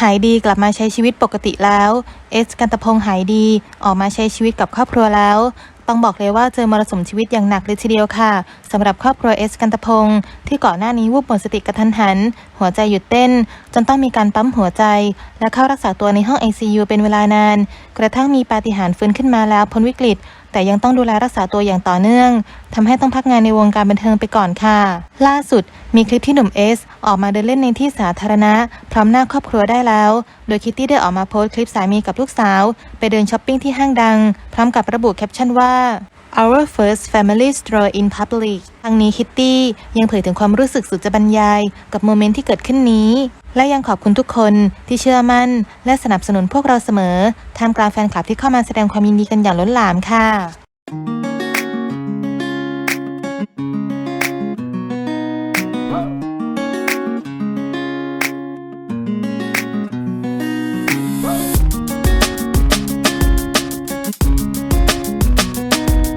หายดีกลับมาใช้ชีวิตปกติแล้ว เอสกันตพงษ์หายดีออกมาใช้ชีวิตกับครอบครัวแล้ว ต้องบอกเลยว่าเจอมรสุมชีวิตอย่างหนักเลยทีเดียวค่ะสำหรับครอบครัวเอสกันตพงษ์ที่ก่อนหน้านี้วูบหมดสติกระทันหัน หัวใจหยุดเต้น จนต้องมีการปั๊มหัวใจ และเข้ารักษาตัวในห้อง ICU เป็นเวลานาน กระทั่งมีปาฏิหาริย์ฟื้นขึ้นมาแล้วพ้นวิกฤต แต่ยังต้องดูแลรักษาตัวอย่างต่อเนื่องทำให้ต้องพักงานในวงการบันเทิงไปก่อนค่ะ ล่าสุด มีคลิปที่หนุ่มเอสออกมาเดินเล่นในที่สาธารณะ พร้อมหน้าครอบครัวได้แล้ว โดยคิตตี้ได้ออกมาโพสต์คลิปสามีกับลูกสาว ไปเดินช้อปปิ้งที่ห้างดัง พร้อมกับระบุแคปชั่นว่า Our first family stroll in public ทั้งนี้คิตตี้ยังเผยถึงความรู้สึกสุดจะบรรยาย กับโมเมนต์ที่เกิดขึ้นนี้ และยังขอบคุณทุกคนที่เชื่อมั่น และสนับสนุนพวกเราเสมอท่ามกลางแฟนคลับที่เข้ามาแสดงความยินดีกันอย่างล้นหลามค่ะ